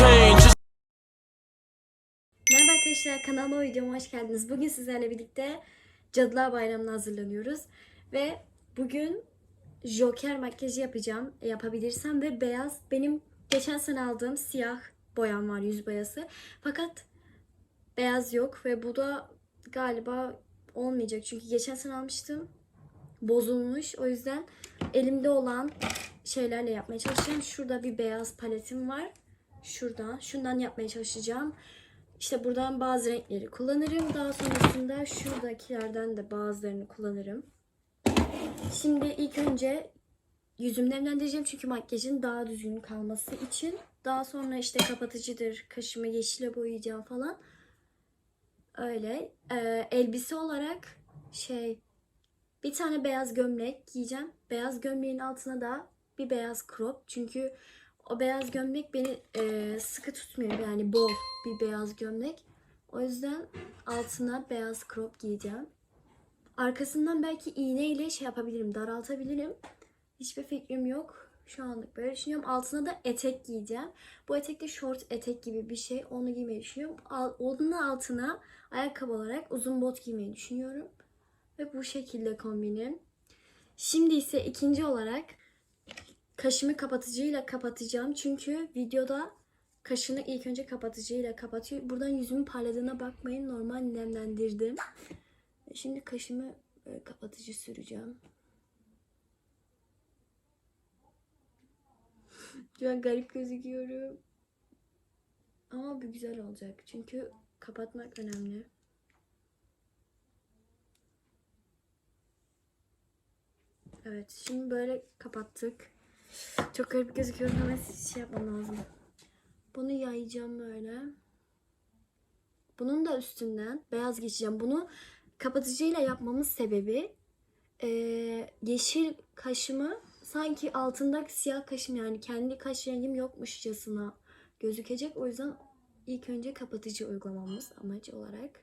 Merhaba arkadaşlar kanalıma videoma hoş geldiniz. Bugün sizlerle birlikte Cadılar Bayramı'na hazırlanıyoruz. Ve bugün Joker makyajı yapacağım. e, Yapabilirsem ve beyaz. Benim geçen sene aldığım siyah boyam var yüz boyası. Fakat beyaz yok ve bu da galiba olmayacak. Çünkü geçen sene almıştım. Bozulmuş. O yüzden elimde olan şeylerle yapmaya çalışacağım. Şurada bir beyaz paletim var. Şuradan. Şundan yapmaya çalışacağım. İşte buradan bazı renkleri kullanırım. Daha sonrasında şuradakilerden de bazılarını kullanırım. Şimdi ilk önce yüzümü nemlendireceğim çünkü makyajın daha düzgün kalması için. Daha sonra işte kapatıcıdır, kaşımı yeşile boyayacağım falan. Öyle. Ee, elbise olarak şey bir tane beyaz gömlek giyeceğim. Beyaz gömleğin altına da bir beyaz crop. Çünkü o beyaz gömlek beni e, sıkı tutmuyor. Yani bol bir beyaz gömlek. O yüzden altına beyaz crop giyeceğim. Arkasından belki iğneyle şey yapabilirim, daraltabilirim. Hiçbir fikrim yok. Şu anlık böyle düşünüyorum. Altına da etek giyeceğim. Bu etek de short etek gibi bir şey. Onu giymeyi düşünüyorum. Al- Onun altına ayakkabı olarak uzun bot giymeyi düşünüyorum. Ve bu şekilde kombinim. Şimdi ise ikinci olarak kaşımı kapatıcıyla kapatacağım. Çünkü videoda kaşını ilk önce kapatıcıyla kapatıyor. Buradan yüzümün parladığına bakmayın. Normal nemlendirdim. Şimdi kaşımı böyle kapatıcı süreceğim. Şu an garip gözüküyorum. Ama bu güzel olacak. Çünkü kapatmak önemli. Evet, şimdi böyle kapattık. Çok garip gözüküyor ama şey yapmam lazım. Bunu yayacağım böyle. Bunun da üstünden beyaz geçeceğim. Bunu kapatıcıyla yapmamın sebebi eee, yeşil kaşımı sanki altında siyah kaşım yani kendi kaş rengim yokmuşçasına gözükecek. O yüzden ilk önce kapatıcı uygulamamız amacı olarak.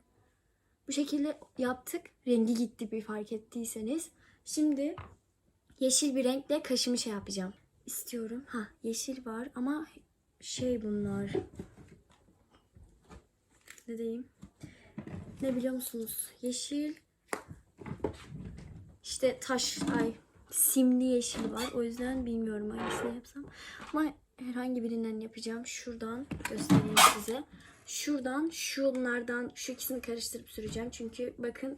Bu şekilde yaptık. Rengi gitti bir fark ettiyseniz. Şimdi yeşil bir renkle kaşımı şey yapacağım. İstiyorum. Ha yeşil var ama şey bunlar. Ne diyeyim? Ne biliyor musunuz? Yeşil işte taş ay simli yeşil var. O yüzden bilmiyorum hangisini yapsam. Ama herhangi birinden yapacağım. Şuradan göstereyim size. Şuradan şunlardan şu ikisini karıştırıp süreceğim. Çünkü bakın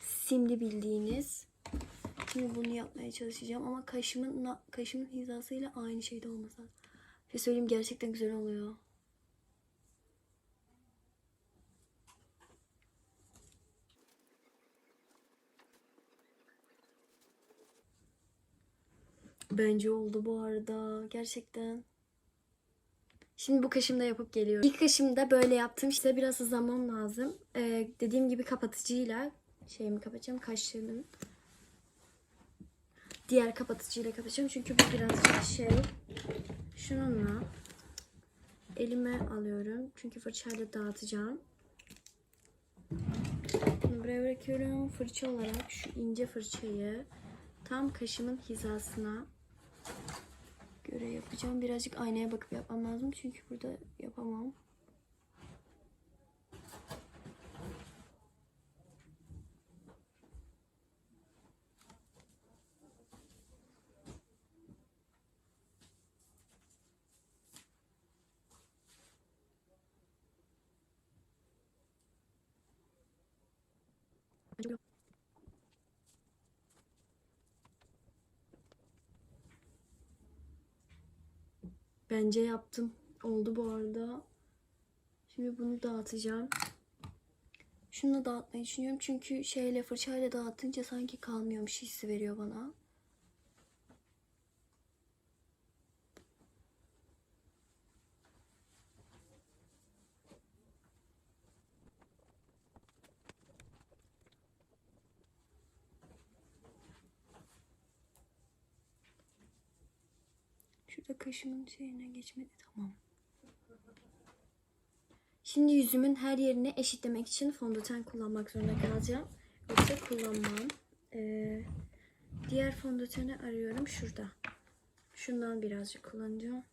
simli bildiğiniz. Şimdi bunu yapmaya çalışacağım ama kaşımın kaşımın hizasıyla aynı şeyde olmasa. Bir söyleyeyim gerçekten güzel oluyor. Bence oldu bu arada. Gerçekten. Şimdi bu kaşımda yapıp geliyorum. İlk kaşımda böyle yaptım. İşte biraz zaman lazım. Ee, dediğim gibi kapatıcıyla şeyimi kapatacağım. Kaşlarımın diğer kapatıcıyla kapatacağım. Çünkü bu birazcık şey. Şununla elime alıyorum. Çünkü fırçayla dağıtacağım. Bunu buraya bırakıyorum. Fırça olarak şu ince fırçayı tam kaşımın hizasına göre yapacağım. Birazcık aynaya bakıp yapmam lazım. Çünkü burada yapamam. Bence yaptım. Oldu bu arada. Şimdi bunu dağıtacağım. Şunu dağıtmayı düşünüyorum. Çünkü şeyle fırçayla dağıtınca sanki kalmıyormuş hissi veriyor bana. Şurada kaşımın şeyine geçmedi tamam. Şimdi yüzümün her yerini eşitlemek için fondöten kullanmak zorunda kalacağım. Yoksa kullanmam. Ee, diğer fondöteni arıyorum şurada. Şundan birazcık kullanacağım.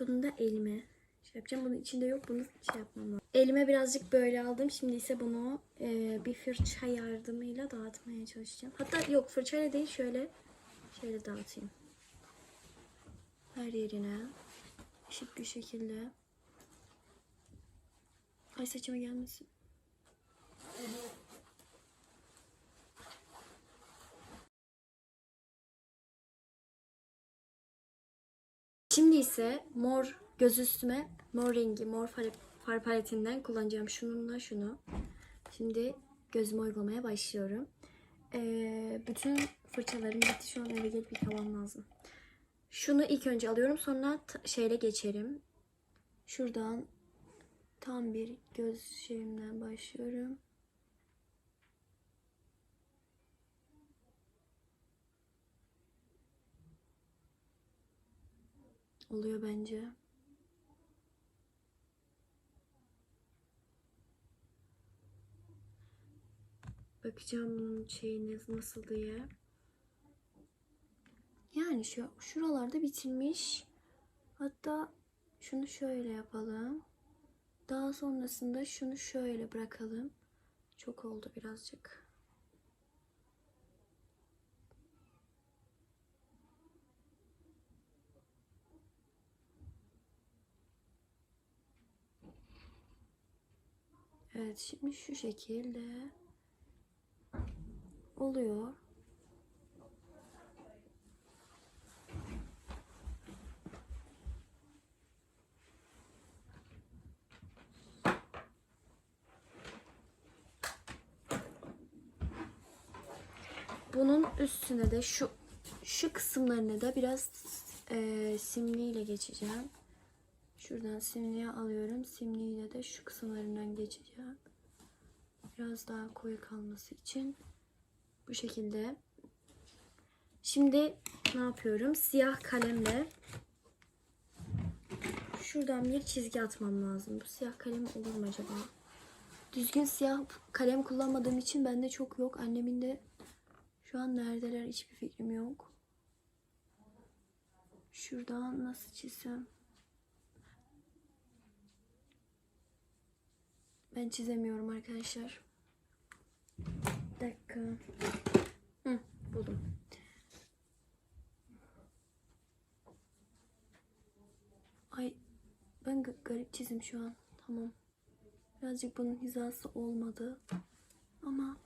Bunu da elime şey yapacağım. Bunun içinde yok. Bunu şey yapmam lazım. Elime birazcık böyle aldım. Şimdi ise bunu e, bir fırça yardımıyla dağıtmaya çalışacağım. Hatta yok fırçayla değil şöyle şöyle dağıtayım. Her yerine eşit bir şekilde. Ay saçıma gelmesin. Şimdi ise mor göz üstüme mor rengi mor far, paletinden kullanacağım şununla şunu. Şimdi gözüme uygulamaya başlıyorum. Ee, bütün fırçalarım bitti. Şu an eve gelip yıkamam lazım. Şunu ilk önce alıyorum. Sonra şeyle geçerim. Şuradan tam bir göz şeyimden başlıyorum. Oluyor bence. Bakacağım bunun şeyi nasıl diye. Yani şu şuralarda bitirmiş. Hatta şunu şöyle yapalım. Daha sonrasında şunu şöyle bırakalım. Çok oldu birazcık. Evet şimdi şu şekilde oluyor. Bunun üstüne de şu şu kısımlarını da biraz eee simliyle geçeceğim. Şuradan simliği alıyorum. Simliğiyle de şu kısımlarından geçeceğim. Biraz daha koyu kalması için. Bu şekilde. Şimdi ne yapıyorum? Siyah kalemle şuradan bir çizgi atmam lazım. Bu siyah kalem olur mu acaba? Düzgün siyah kalem kullanmadığım için bende çok yok. Annemin de şu an neredeler hiçbir fikrim yok. Şuradan nasıl çizsem? Ben çizemiyorum arkadaşlar. Bir dakika. Hı, buldum. Ay ben ga- garip çizim şu an. Tamam. Birazcık bunun hizası olmadı. Ama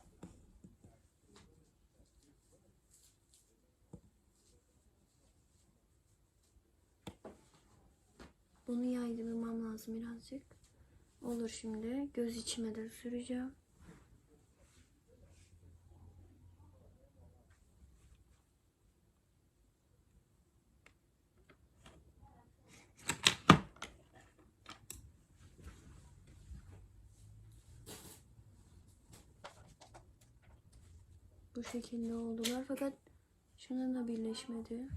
bunu yaydırmam lazım birazcık. Olur şimdi. Göz içime de süreceğim. Bu şekilde oldular fakat şunun da birleşmedi.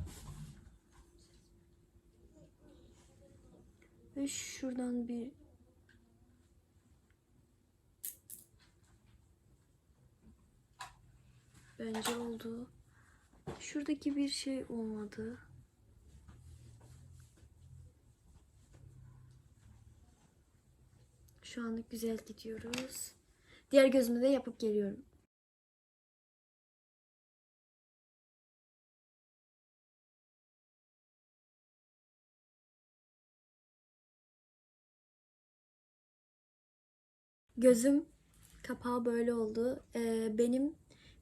Ve şuradan bir Bence oldu. Şuradaki bir şey olmadı. Şu anlık güzel gidiyoruz. Diğer gözümü de yapıp geliyorum. Gözüm kapağı böyle oldu. Ee, benim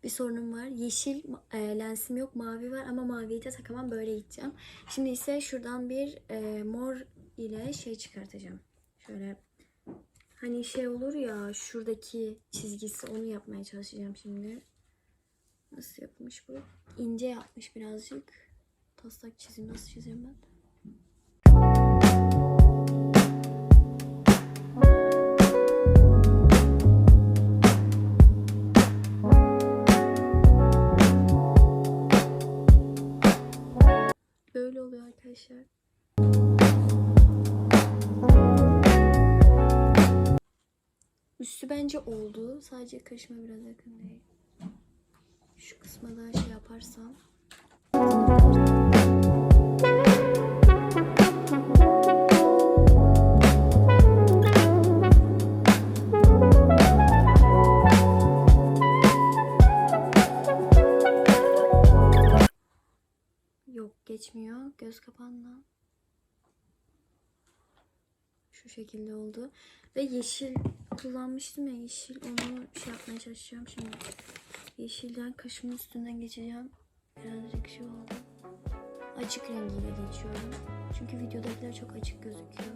bir sorunum var. Yeşil e, lensim yok, mavi var ama maviyi de takamam böyle gideceğim. Şimdi ise şuradan bir e, mor ile şey çıkartacağım. Şöyle hani şey olur ya şuradaki çizgisi onu yapmaya çalışacağım şimdi. Nasıl yapmış bu? İnce yapmış birazcık. Taslak çizim nasıl çizeyim ben? bence oldu. Sadece kaşıma biraz yakın değil. Şu kısma daha şey yaparsam. Yok geçmiyor. Göz kapağında. Şu şekilde oldu. Ve yeşil kullanmıştım ya yeşil. Onu şey yapmaya çalışacağım şimdi. Yeşilden kaşımın üstünden geçeceğim. Birazcık şey oldu. Açık rengiyle geçiyorum. Çünkü videodakiler çok açık gözüküyor.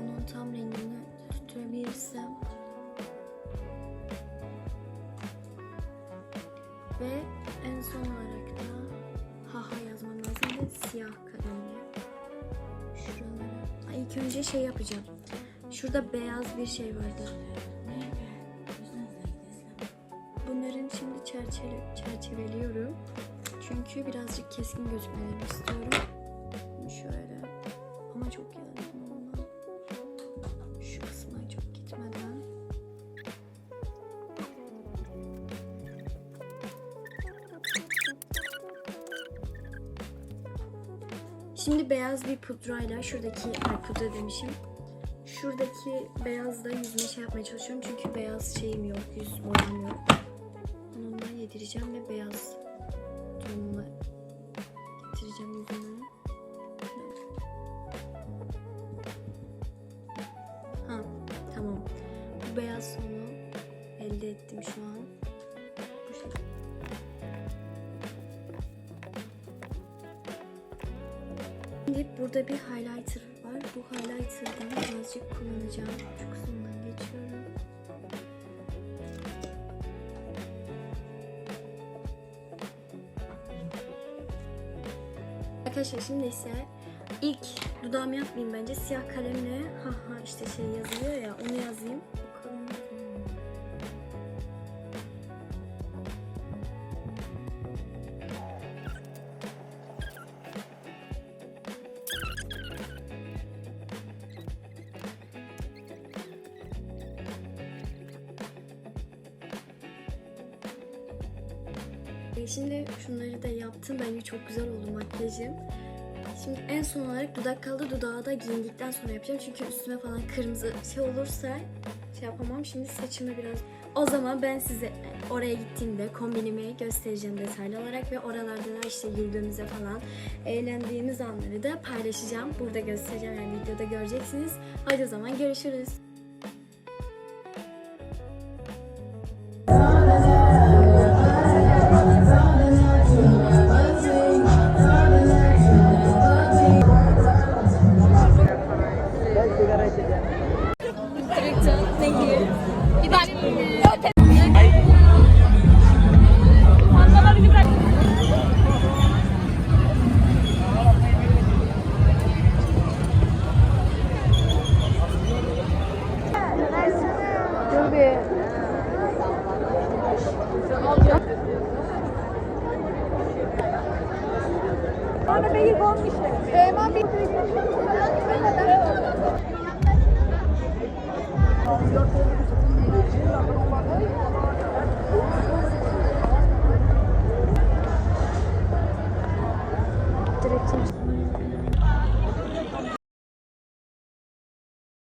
Onun tam rengini tutturabilirsem. Ve en son olarak da haha yazmam lazım ve siyah kalemle. Şuralara. İlk önce şey yapacağım. Şurada beyaz bir şey vardı. Bunların şimdi çerçeve, çerçeveliyorum. Çünkü birazcık keskin gözükmelerini istiyorum. Şöyle. Ama çok ondan. Şu kısma çok gitmeden. Şimdi beyaz bir pudrayla şuradaki ay pudra demişim. Şuradaki beyazla yüzüme şey yapmaya çalışıyorum çünkü beyaz şeyim yok, yüz boyam yok. Onunla yedireceğim ve beyaz tonuna getireceğim yüzüme. Ha, tamam. Bu beyaz tonu elde ettim şu an. Şimdi burada bir highlighter. Bu highlighter'dan birazcık kullanacağım. Şu kısımdan geçiyorum. Arkadaşlar şimdi ise ilk dudağımı yapmayayım bence. Siyah kalemle ha ha işte şey yazılıyor ya onu yazayım. Şimdi şunları da yaptım. Bence çok güzel oldu makyajım. Şimdi en son olarak dudak kaldı. Dudağı da giyindikten sonra yapacağım. Çünkü üstüme falan kırmızı şey olursa şey yapamam. Şimdi saçımı biraz... O zaman ben size oraya gittiğimde kombinimi göstereceğim detaylı olarak ve oralarda da işte güldüğümüzde falan eğlendiğimiz anları da paylaşacağım. Burada göstereceğim yani videoda göreceksiniz. Hadi o zaman görüşürüz. Bana beyir olmuş. Süleyman Bey.